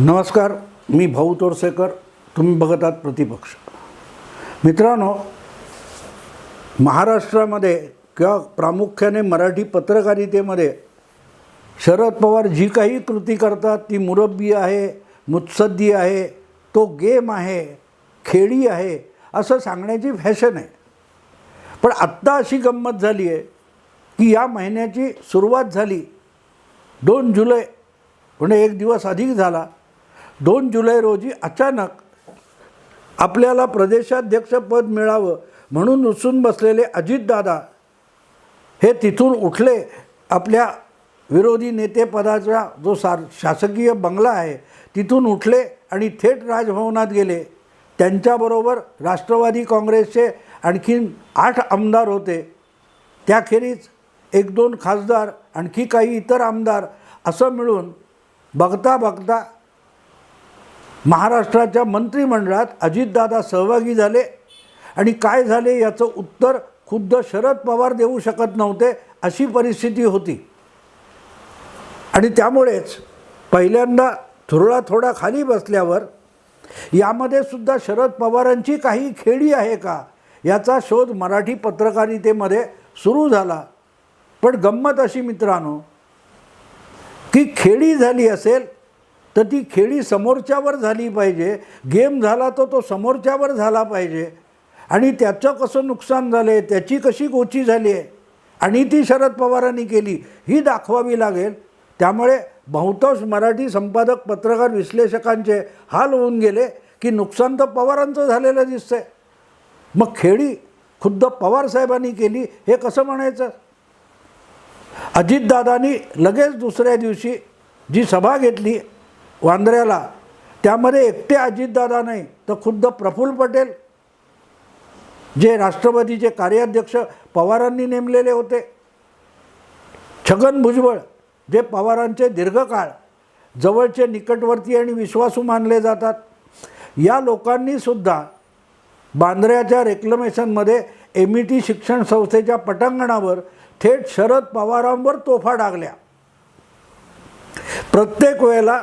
नमस्कार मी भाऊ तोरसेकर तुम्ही बघत आहात प्रतिपक्ष. मित्रांनो महाराष्ट्रामध्ये किंवा प्रामुख्याने मराठी पत्रकारितेमध्ये शरद पवार जी काही कृती करतात ती मुरब्बी आहे मुत्सद्दी आहे तो गेम आहे खेळी आहे असं सांगण्याची फॅशन आहे. पण आत्ता अशी गंमत झाली आहे की या महिन्याची सुरुवात झाली दोन जुलै म्हणजे एक दिवस अधिक झाला दोन जुलै रोजी अचानक आपल्याला प्रदेशाध्यक्षपद मिळावं म्हणून उचून बसलेले अजितदादा हे तिथून उठले. आपल्या विरोधी नेतेपदाचा जो सा शासकीय बंगला आहे तिथून उठले आणि थेट राजभवनात गेले. त्यांच्याबरोबर राष्ट्रवादी काँग्रेसचे आणखीन आठ आमदार होते. त्याखेरीज एक दोन खासदार आणखी काही इतर आमदार असं मिळून बघता बघता महाराष्ट्राच्या मंत्रिमंडळात अजितदादा सहभागी झाले. आणि काय झाले याचं उत्तर खुद्द शरद पवार देऊ शकत नव्हते अशी परिस्थिती होती. आणि त्यामुळेच पहिल्यांदा थोडा थोडा खाली बसल्यावर यामध्ये सुद्धा शरद पवारांची काही खेळी आहे का याचा शोध मराठी पत्रकारितेमध्ये सुरू झाला. पण गंमत अशी मित्रांनो की खेडी झाली असेल तर ती खेळी समोरच्यावर झाली पाहिजे. गेम झाला तर तो समोरच्यावर झाला पाहिजे. आणि त्याचं कसं नुकसान झालं आहे त्याची कशी गोची झाली आहे आणि ती शरद पवारांनी केली ही दाखवावी लागेल. त्यामुळे बहुतांश मराठी संपादक पत्रकार विश्लेषकांचे हाल होऊन गेले की नुकसान तर पवारांचं झालेलं दिसतंय. मग खेळी खुद्द पवारसाहेबांनी केली हे कसं म्हणायचं? अजितदादांनी लगेच दुसऱ्या दिवशी जी सभा घेतली वांद्र्याला. त्यामध्ये एकटे अजितदादा नाही तर खुद्द प्रफुल्ल पटेल जे राष्ट्रवादीचे कार्याध्यक्ष पवारांनी नेमलेले होते. छगन भुजबळ जे पवारांचे दीर्घकाळ जवळचे निकटवर्ती आणि विश्वासू मानले जातात. या लोकांनीसुद्धा बांद्र्याच्या रेक्लमेशनमध्ये एम ई टी शिक्षण संस्थेच्या पटांगणावर थेट शरद पवारांवर तोफा डागल्या. प्रत्येक वेळेला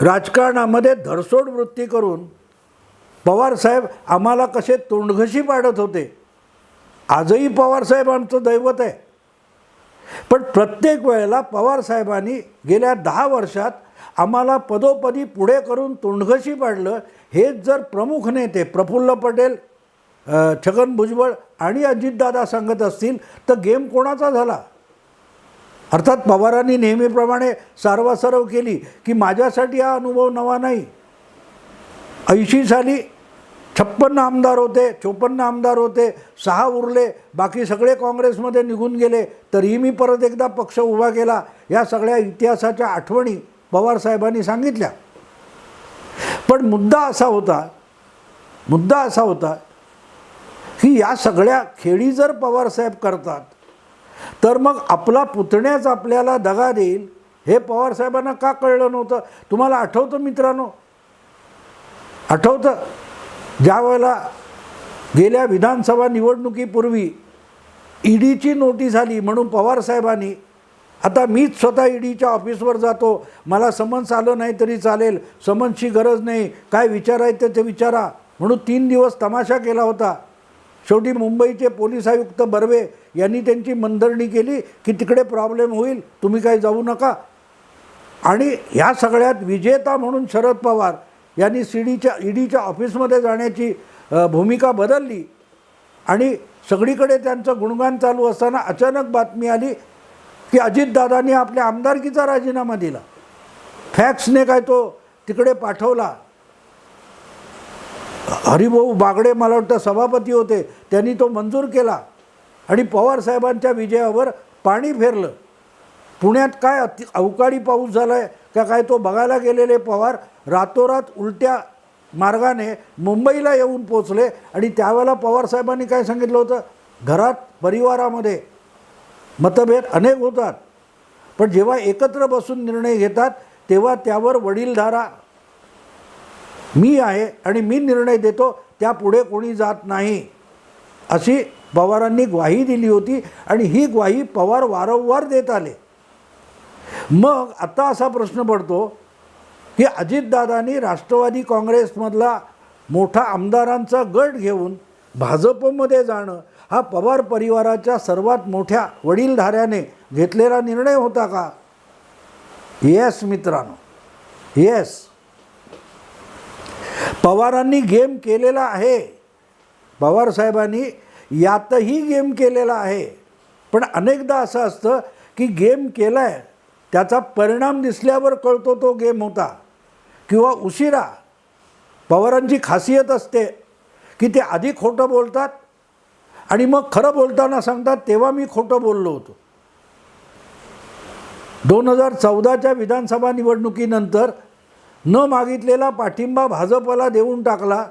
राजकारणामध्ये धरसोड वृत्ती करून पवारसाहेब आम्हाला कसे तोंडघशी पाडत होते. आजही पवारसाहेब आमचं दैवत आहे. पण प्रत्येक वेळेला पवारसाहेबांनी गेल्या दहा वर्षात आम्हाला पदोपदी पुढे करून तोंडघशी पाडलं. हेच जर प्रमुख नेते प्रफुल्ल पटेल छगन भुजबळ आणि अजितदादा सांगत असतील तर गेम कोणाचा झाला? अर्थात पवारांनी नेहमीप्रमाणे सारवासारव केली की माझ्यासाठी हा अनुभव नवा नाही. ऐंशी साली छप्पन्न आमदार होते चोपन्न आमदार होते सहा उरले बाकी सगळे काँग्रेसमध्ये निघून गेले तरीही मी परत एकदा पक्ष उभा केला या सगळ्या इतिहासाच्या आठवणी पवारसाहेबांनी सांगितल्या. पण मुद्दा असा होता मुद्दा असा होता की या सगळ्या खेळी जर पवारसाहेब करतात तर मग आपला पुतण्याच आपल्याला दगा देईल? हे पवारसाहेबांना का कळलं नव्हतं? तुम्हाला आठवतं मित्रांनो? आठवतं? ज्या वेळेला गेल्या विधानसभा निवडणुकीपूर्वी ईडीची नोटीस आली म्हणून पवारसाहेबांनी आता मीच स्वतः ईडीच्या ऑफिसवर जातो. मला समन्स आलं नाही तरी चालेल. समन्सची गरज नाही. काय विचारायचं ते विचारा. म्हणून तीन दिवस तमाशा केला होता. शेवटी मुंबईचे पोलीस आयुक्त बर्वे यांनी त्यांची मंदरणी केली की तिकडे प्रॉब्लेम होईल तुम्ही काही जाऊ नका. आणि ह्या सगळ्यात विजेता म्हणून शरद पवार यांनी सी डीच्या ईडीच्या ऑफिसमध्ये जाण्याची भूमिका बदलली. आणि सगळीकडे त्यांचं गुणगान चालू असताना अचानक बातमी आली की अजितदादांनी आपल्या आमदारकीचा राजीनामा दिला. फॅक्सने काय तो तिकडे पाठवला. हरिभाऊ बागडे मला वाटतं सभापती होते. त्यांनी तो मंजूर केला. आणि पवारसाहेबांच्या विजयावर पाणी फेरलं. पुण्यात काय अति अवकाळी पाऊस झाला आहे का काय तो बघायला गेलेले पवार रातोरात उलट्या मार्गाने मुंबईला येऊन पोचले आणि त्यावेळेला पवारसाहेबांनी काय सांगितलं होतं? घरात परिवारामध्ये मतभेद अनेक होतात. पण जेव्हा एकत्र बसून निर्णय घेतात तेव्हा त्यावर वडीलधारा मी आहे आणि मी निर्णय देतो त्यापुढे कोणी जात नाही. अशी पवारांनी ग्वाही दिली होती आणि ही ग्वाही पवार वारंवार देत आले. मग आता असा प्रश्न पडतो की अजितदादांनी राष्ट्रवादी काँग्रेसमधला मोठा आमदारांचा गट घेऊन भाजपमध्ये जाणं हा पवार परिवाराच्या सर्वात मोठ्या वडीलधाऱ्याने घेतलेला निर्णय होता का? येस मित्रांनो. येस पवारांनी गेम केलेला आहे. पवार साहेबांनी यातही गेम केलेला आहे. पण अनेकदा असं असतं की गेम केला आहे त्याचा परिणाम दिसल्यावर कळतो तो गेम होता. किंवा उशिरा. पवारांची खासियत असते की ते आधी खोटं बोलतात आणि मग खरं बोलताना सांगतात तेव्हा मी खोटं बोललो होतो. दोन हजार चौदाच्या विधानसभा निवडणुकीनंतर न मागितलेला पाठिंबा भाजपला देऊन टाकला.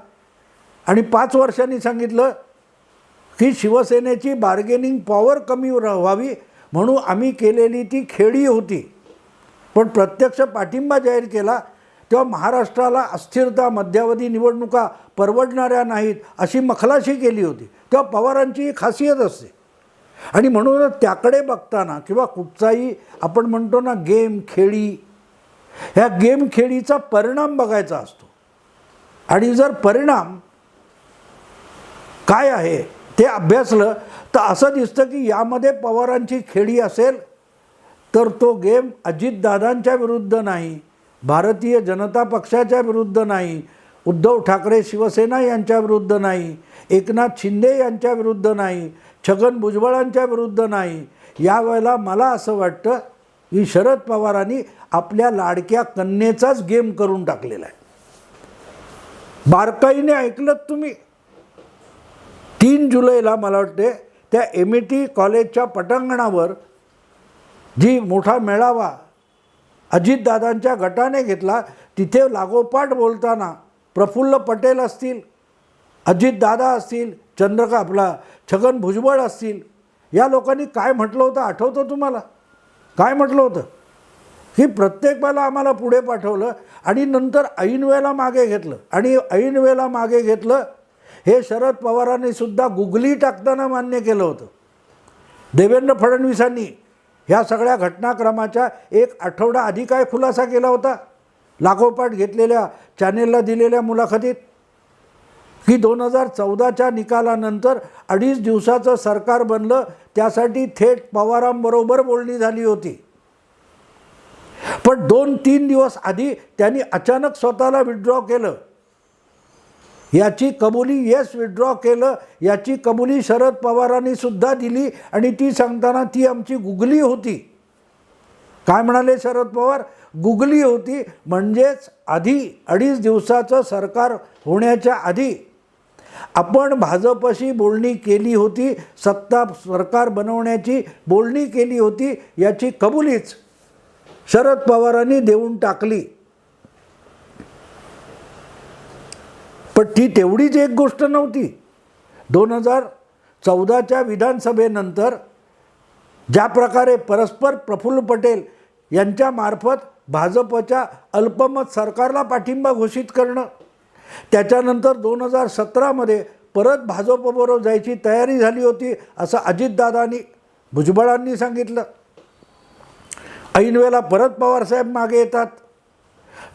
आणि पाच वर्षांनी सांगितलं की शिवसेनेची बार्गेनिंग पॉवर कमी व्हावी म्हणून आम्ही केलेली ती खेळी होती. पण प्रत्यक्ष पाठिंबा जाहीर केला तेव्हा महाराष्ट्राला अस्थिरता मध्यावधी निवडणुका परवडणाऱ्या नाहीत अशी मखलाशी केली होती. तेव्हा पवारांची खासियत असते. आणि म्हणूनच त्याकडे बघताना किंवा कुठचाही आपण म्हणतो ना गेम खेळी ह्या गेम खेळीचा परिणाम बघायचा असतो. आणि जर परिणाम काय आहे ते अभ्यासलं तर असं दिसतं की यामध्ये पवारांची खेळी असेल तर तो गेम अजितदादांच्या विरुद्ध नाही भारतीय जनता पक्षाच्या विरुद्ध नाही उद्धव ठाकरे शिवसेना यांच्या विरुद्ध नाही एकनाथ शिंदे यांच्या विरुद्ध नाही छगन भुजबळांच्या विरुद्ध नाही. यावेळेला मला असं वाटतं की शरद पवारांनी आपल्या लाडक्या कन्येचाच गेम करून टाकलेला आहे. बारकाईने ऐकलं तुम्ही? तीन जुलैला मला वाटते त्या एम ई टी कॉलेजच्या पटांगणावर जी मोठा मेळावा अजितदादांच्या गटाने घेतला तिथे लागोपाठ बोलताना प्रफुल्ल पटेल असतील अजितदादा असतील चंद्रका आपला छगन भुजबळ असतील या लोकांनी काय म्हटलं होतं आठवतं तुम्हाला? काय म्हटलं होतं? की प्रत्येक वेळेला आम्हाला पुढे पाठवलं आणि नंतर ऐन वेळेला मागे घेतलं. आणि ऐन वेळेला मागे घेतलं हे शरद पवारांनी सुद्धा गुगली टाकताना मान्य केलं होतं. देवेंद्र फडणवीसांनी ह्या सगळ्या घटनाक्रमाच्या एक आठवडा आधी काय खुलासा केला होता? लागोपाठ घेतलेल्या चॅनेलला दिलेल्या मुलाखतीत? की दोन हजार चौदाच्या निकालानंतर अडीच दिवसाचं सरकार बनलं त्यासाठी थेट पवारांबरोबर बोलणी झाली होती. पण दोन तीन दिवस आधी त्यांनी अचानक स्वतःला विड्रॉ केलं. याची कबुली येस विड्रॉ केलं याची कबुली शरद पवारांनी सुद्धा दिली आणि ती सांगताना ती आमची गुगली होती. काय म्हणाले शरद पवार? गुगली होती म्हणजेच आधी अडीच दिवसाचं सरकार होण्याच्या आधी आपण भाजपशी बोलणी केली होती सत्ता सरकार बनवण्याची बोलणी केली होती याची कबुलीच शरद पवारांनी देऊन टाकली. पण ती तेवढीच एक गोष्ट नव्हती. दोन हजार चौदाच्या विधानसभेनंतर ज्या प्रकारे परस्पर प्रफुल्ल पटेल यांच्यामार्फत भाजपच्या अल्पमत सरकारला पाठिंबा घोषित करणं त्याच्यानंतर दोन हजार सतरामध्ये परत भाजपबरोबर जायची तयारी झाली होती असं अजितदादांनी भुजबळांनी सांगितलं. ऐनवेळेला परत पवारसाहेब मागे येतात.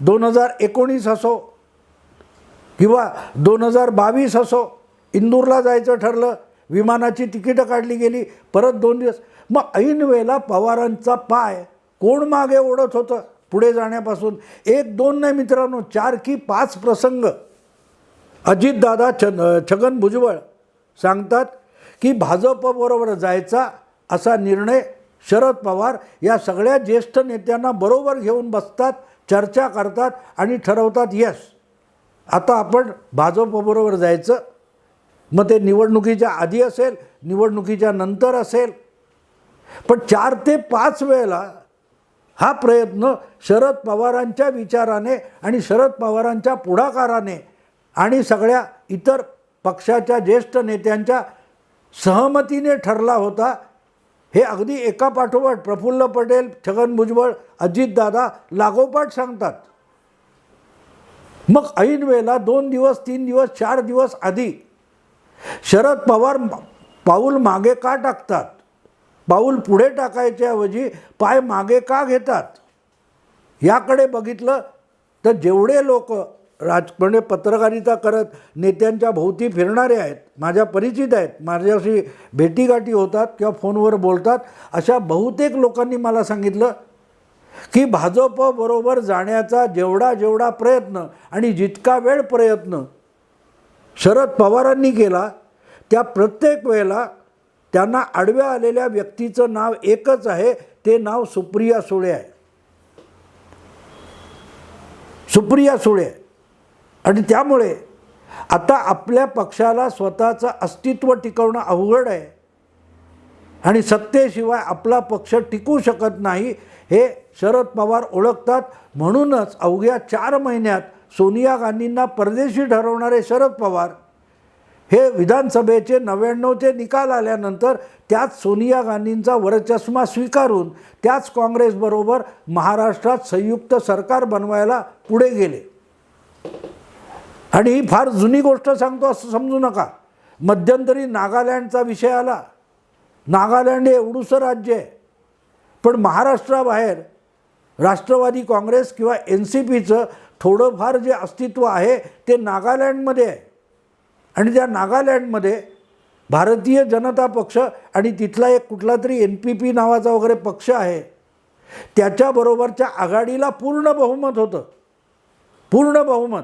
दोन हजार एकोणीस असो किंवा दोन हजार बावीस असो इंदूरला जायचं ठरलं विमानाची तिकीटं काढली गेली परत दोन दिवस. मग ऐन वेळेला पवारांचा पाय कोण मागे ओढत होतं? पुढे जाण्यापासून एक दोन नाही मित्रांनो चार की पाच प्रसंग. अजितदादा छ छगन भुजबळ सांगतात की भाजपबरोबर जायचा असा निर्णय शरद पवार या सगळ्या ज्येष्ठ नेत्यांना बरोबर घेऊन बसतात चर्चा करतात आणि ठरवतात यस आता आपण भाजपबरोबर जायचं. मग ते निवडणुकीच्या आधी असेल निवडणुकीच्या नंतर असेल. पण चार ते पाच वेळेला हा प्रयत्न शरद पवारांच्या विचाराने आणि शरद पवारांच्या पुढाकाराने आणि सगळ्या इतर पक्षाच्या ज्येष्ठ नेत्यांच्या सहमतीने ठरला होता. हे अगदी एका पाठोपाठ प्रफुल्ल पटेल छगन भुजबळ अजितदादा लागोपाठ सांगतात. मग ऐन वेळेला दोन दिवस तीन दिवस चार दिवस आधी शरद पवार पाऊल मागे का टाकतात? पाऊल पुढे टाकायच्याऐवजी पाय मागे का घेतात? याकडे बघितलं तर जेवढे लोक राज म्हणजे पत्रकारिता करत नेत्यांच्या भोवती फिरणारे आहेत माझ्या परिचित आहेत माझ्याशी भेटीगाठी होतात किंवा फोनवर बोलतात अशा बहुतेक लोकांनी मला सांगितलं की भाजपबरोबर जाण्याचा जेवढा जेवढा प्रयत्न आणि जितका वेळ प्रयत्न शरद पवारांनी केला त्या प्रत्येक वेळेला त्यांना आडव्या आलेल्या व्यक्तीचं नाव एकच आहे ते नाव सुप्रिया सुळे आहे. सुप्रिया सुळे. आणि त्यामुळे आता आपल्या पक्षाला स्वतःचं अस्तित्व टिकवणं अवघड आहे. आणि सत्तेशिवाय आपला पक्ष टिकू शकत नाही हे शरद पवार ओळखतात. म्हणूनच अवघ्या चार महिन्यात सोनिया गांधींना परदेशी ठरवणारे शरद पवार हे विधानसभेचे नव्याण्णवचे निकाल आल्यानंतर त्याच सोनिया गांधींचा वरचष्मा स्वीकारून त्याच काँग्रेसबरोबर महाराष्ट्रात संयुक्त सरकार बनवायला पुढे गेले. आणि ही फार जुनी गोष्ट सांगतो असं समजू नका. मध्यंतरी नागालँडचा विषय आला. नागालँड हे एवढूसं राज्य आहे. पण महाराष्ट्राबाहेर राष्ट्रवादी काँग्रेस किंवा एन सी पीचं थोडंफार जे अस्तित्व आहे ते नागालँडमध्ये आहे. आणि त्या नागालँडमध्ये भारतीय जनता पक्ष आणि तिथला एक कुठला तरी एन पी पी नावाचा वगैरे पक्ष आहे त्याच्याबरोबरच्या आघाडीला पूर्ण बहुमत होतं. पूर्ण बहुमत.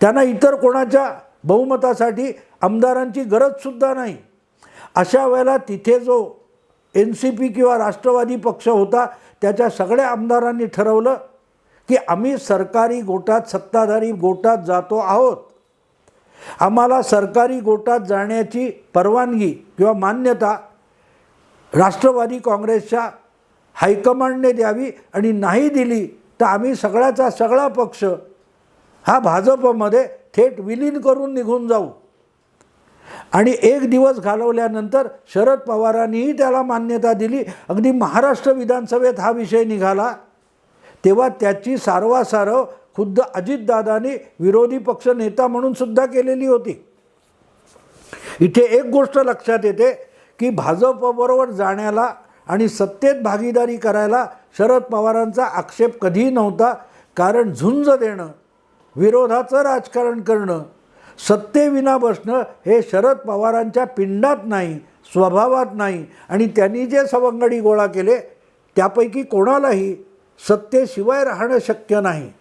त्यांना इतर कोणाच्या बहुमतासाठी आमदारांची गरजसुद्धा नाही. अशा वेळेला तिथे जो एन सी पी किंवा राष्ट्रवादी पक्ष होता त्याच्या सगळ्या आमदारांनी ठरवलं की आम्ही सरकारी गोटात सत्ताधारी गोटात जातो आहोत. आम्हाला सरकारी गोटात जाण्याची परवानगी किंवा मान्यता राष्ट्रवादी काँग्रेसच्या हायकमांडने द्यावी आणि नाही दिली तर आम्ही सगळ्याचा सगळा पक्ष हा भाजपमध्ये थेट विलीन करून निघून जाऊ. आणि एक दिवस घालवल्यानंतर शरद पवारांनीही त्याला मान्यता दिली. अगदी महाराष्ट्र विधानसभेत हा विषय निघाला. तेव्हा त्याची सारवासारव खुद्द अजितदादांनी विरोधी पक्ष नेता म्हणून सुद्धा केलेली होती. इथे एक गोष्ट लक्षात येते की भाजपबरोबर जाण्याला आणि सत्तेत भागीदारी करायला शरद पवारांचा आक्षेप कधीही नव्हता कारण झुंज देणं विरोधाचं राजकारण करणं सत्तेविना बसणं हे शरद पवारांच्या पिंडात नाही स्वभावात नाही. आणि त्यांनी जे सवंगडी गोळा केले त्यापैकी कोणालाही सत्तेशिवाय राहणं शक्य नाही.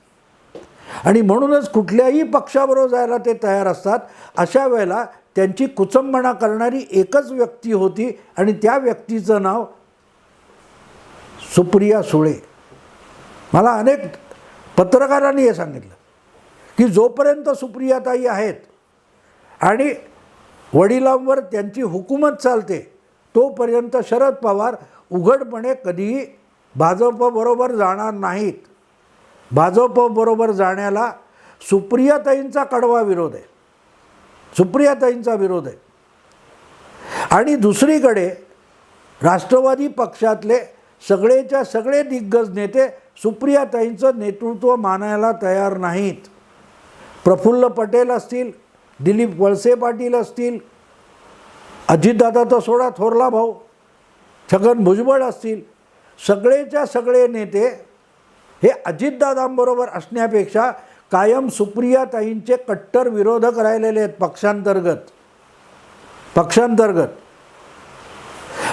आणि म्हणूनच कुठल्याही पक्षाबरोबर जायला ते तयार असतात. अशा वेळेला त्यांची कुचंबणा करणारी एकच व्यक्ती होती आणि त्या व्यक्तीचं नाव सुप्रिया सुळे. मला अनेक पत्रकारांनी हे सांगितलं की जोपर्यंत सुप्रियाताई आहेत आणि वडिलांवर त्यांची हुकूमत चालते तोपर्यंत शरद पवार उघडपणे कधीही भाजपबरोबर जाणार नाहीत. भाजपबरोबर जाण्याला सुप्रियाताईंचा कडवा विरोध आहे. सुप्रियाताईंचा विरोध आहे. आणि दुसरीकडे राष्ट्रवादी पक्षातले सगळेच्या सगळे दिग्गज नेते सुप्रियाताईंचं नेतृत्व मानायला तयार नाहीत. प्रफुल्ल पटेल असतील दिलीप वळसे पाटील असतील अजितदादा तर सोडा थोरला भाऊ छगन भुजबळ असतील सगळेच्या सगळे नेते हे अजितदादांबरोबर असण्यापेक्षा कायम सुप्रियाताईंचे कट्टर विरोधक राहिलेले आहेत पक्षांतर्गत. पक्षांतर्गत.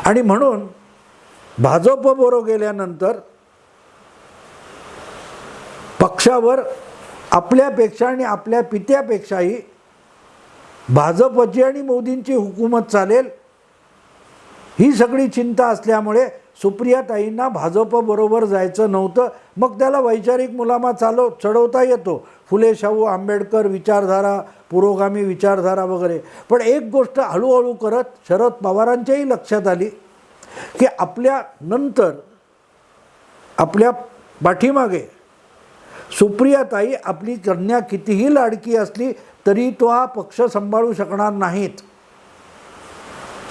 आणि म्हणून भाजपबरोबर गेल्यानंतर पक्षावर आपल्यापेक्षा आणि आपल्या पित्यापेक्षाही भाजपची आणि मोदींची हुकूमत चालेल ही सगळी चिंता असल्यामुळे सुप्रियाताईंना भाजपबरोबर जायचं नव्हतं. मग त्याला वैचारिक मुलामा चालव चढवता येतो. फुले शाहू आंबेडकर विचारधारा पुरोगामी विचारधारा वगैरे. पण एक गोष्ट हळूहळू करत शरद पवारांच्याही लक्षात आली की आपल्या नंतर आपल्या पाठीमागे सुप्रियाताई आपली कन्या कितीही लाडकी असली तरी तो हा पक्ष सांभाळू शकणार नाहीत.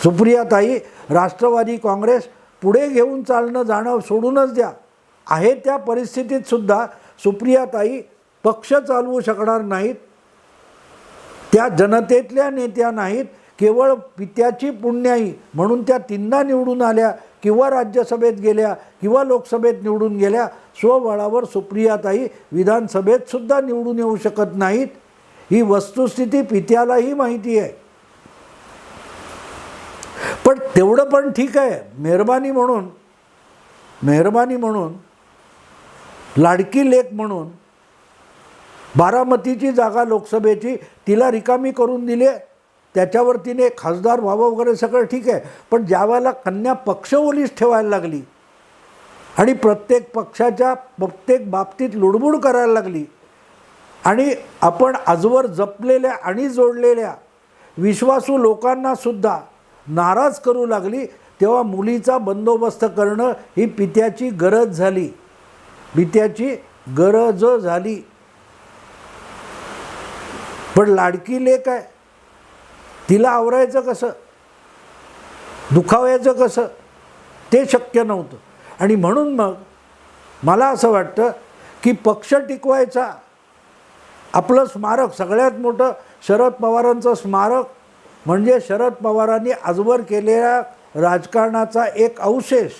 सुप्रियाताई राष्ट्रवादी काँग्रेस पुढे घेऊन चालणं जाणं सोडूनच द्या. आहे त्या परिस्थितीत सुद्धा सुप्रियाताई पक्ष चालवू शकणार नाहीत. त्या जनतेतल्या नेत्या नाहीत केवळ पित्याची पुण्याई म्हणून त्या तीनदा निवडून आल्या किंवा राज्यसभेत गेल्या किंवा लोकसभेत निवडून गेल्या स्वबळावर सुप्रियाताई विधानसभेतसुद्धा निवडून येऊ शकत नाहीत. ही वस्तुस्थिती पित्यालाही माहिती आहे. तेवढं पण ठीक आहे. मेहरबानी म्हणून मेहरबानी म्हणून लाडकी लेख म्हणून बारामतीची जागा लोकसभेची तिला रिकामी करून दिली आहे. त्याच्यावर तिने खासदार व्हावं वगैरे सगळं ठीक आहे. पण ज्या वेळेला कन्या पक्षओलीच ठेवायला लागली आणि प्रत्येक पक्षाच्या प्रत्येक बाबतीत लुडबुड करायला लागली आणि आपण आजवर जपलेल्या आणि जोडलेल्या विश्वासू लोकांनासुद्धा नाराज करू लागली तेव्हा मुलीचा बंदोबस्त करणं ही पित्याची गरज झाली. पित्याची गरज झाली. पण लाडकी लेक आहे. तिला आवरायचं कसं? दुखावायचं कसं? ते शक्य नव्हतं. आणि म्हणून मग मला असं वाटतं की पक्ष टिकवायचा. आपलं स्मारक सगळ्यात मोठं शरद पवारांचं स्मारक म्हणजे शरद पवारांनी आजवर केलेल्या राजकारणाचा एक अवशेष.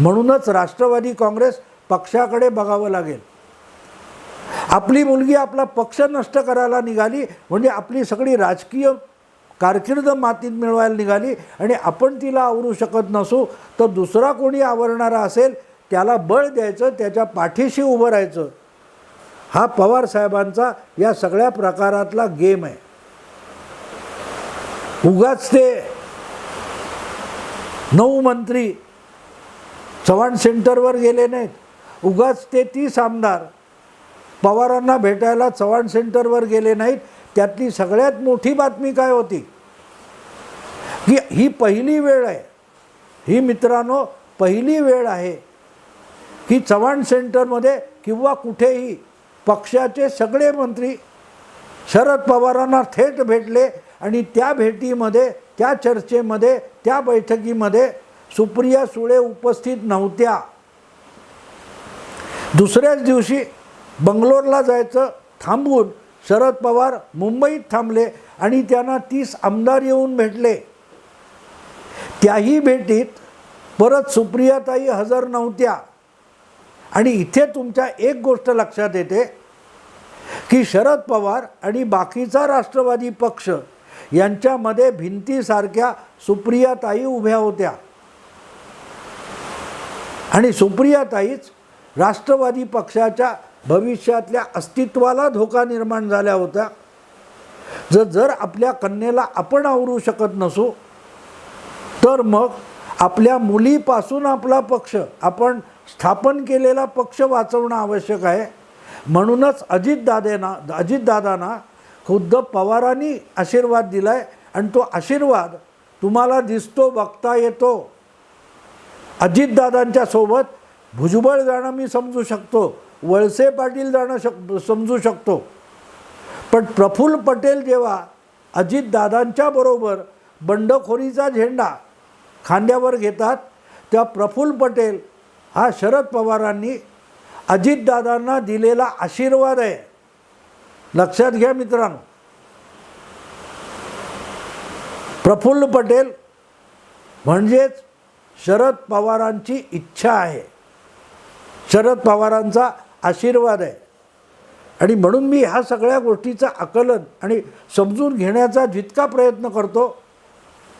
म्हणूनच राष्ट्रवादी काँग्रेस पक्षाकडे बघावं लागेल. आपली मुलगी आपला पक्ष नष्ट करायला निघाली म्हणजे आपली सगळी राजकीय कारकीर्द मातीत मिळवायला निघाली आणि आपण तिला आवरू शकत नसू तर दुसरा कोणी आवरणारा असेल त्याला बळ द्यायचं त्याच्या पाठीशी उभं राहायचं. हा पवार साहेबांचा या सगळ्या प्रकारातला गेम आहे. उगाच ते नऊ मंत्री चव्हाण सेंटरवर गेले नाहीत. उगाच ते तीस आमदार पवारांना भेटायला चव्हाण सेंटरवर गेले नाहीत. त्यातली सगळ्यात मोठी बातमी काय होती? की ही पहिली वेळ आहे. ही मित्रांनो पहिली वेळ आहे की चव्हाण सेंटरमध्ये किंवा कुठेही पक्षाचे सगळे मंत्री शरद पवारांना थेट भेटले आणि त्या भेटीमध्ये त्या चर्चेमध्ये त्या बैठकीमध्ये सुप्रिया सुळे उपस्थित नव्हत्या. दुसऱ्याच दिवशी बंगलोरला जायचं थांबून शरद पवार मुंबईत थांबले आणि त्यांना तीस आमदार येऊन भेटले. त्याही भेटीत परत सुप्रियाताई हजर नव्हत्या. आणि इथे तुमच्या एक गोष्ट लक्षात येते की शरद पवार आणि बाकीचा राष्ट्रवादी पक्ष यांच्यामध्ये भिंतीसारख्या सुप्रियाताई उभ्या होत्या. आणि सुप्रियाताईच राष्ट्रवादी पक्षाच्या भविष्यातल्या अस्तित्वाला धोका निर्माण झाल्या होत्या. जर जर आपल्या कन्येला आपण आवरू शकत नसू तर मग आपल्या मुलीपासून आपला पक्ष आपण स्थापन केलेला पक्ष वाचवणं आवश्यक आहे. म्हणूनच अजितदादेना अजितदादांना खुद्द पवारांनी आशीर्वाद दिला आहे आणि तो आशीर्वाद तुम्हाला दिसतो बघता येतो. अजितदादांच्या सोबत भुजबळ जाणं मी समजू शकतो वळसे पाटील जाणं शक समजू शकतो. पण प्रफुल्ल पटेल जेव्हा अजितदादांच्या बरोबर बंडखोरीचा झेंडा खांद्यावर घेतात तेव्हा प्रफुल्ल पटेल हा शरद पवारांनी अजितदादांना दिलेला आशीर्वाद आहे. लक्षात घ्या मित्रांनो. प्रफुल्ल पटेल म्हणजेच शरद पवारांची इच्छा आहे. शरद पवारांचा आशीर्वाद आहे. आणि म्हणून मी ह्या सगळ्या गोष्टीचं आकलन आणि समजून घेण्याचा जितका प्रयत्न करतो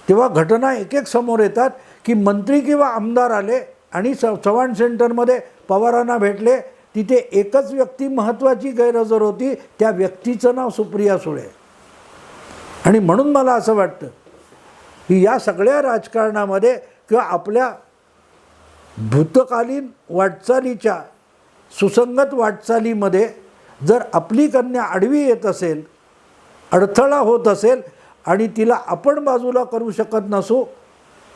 तेव्हा घटना एक एक समोर येतात की मंत्री किंवा आमदार आले आणि स चव्हाण सेंटरमध्ये पवारांना भेटले तिथे एकच व्यक्ती महत्त्वाची गैरहजर होती त्या व्यक्तीचं नाव सुप्रिया सुळे. आणि म्हणून मला असं वाटतं की या सगळ्या राजकारणामध्ये किंवा आपल्या भूतकालीन वाटचालीच्या सुसंगत वाटचालीमध्ये जर आपली कन्या आडवी येत असेल अडथळा होत असेल आणि तिला आपण बाजूला करू शकत नसू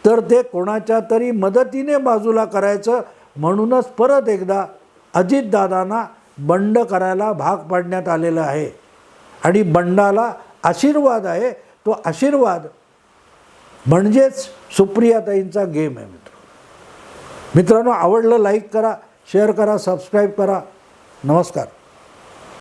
तर ते कोणाच्या तरी मदतीने बाजूला करायचं म्हणूनच परत एकदा अजितदादांना बंड करायला भाग पाडण्यात आलेलं आहे. आणि बंडाला आशीर्वाद आहे. तो आशीर्वाद म्हणजेच सुप्रियाताईंचा गेम आहे मित्र. मित्रांनो आवडलं लाईक करा शेअर करा सबस्क्राईब करा. नमस्कार.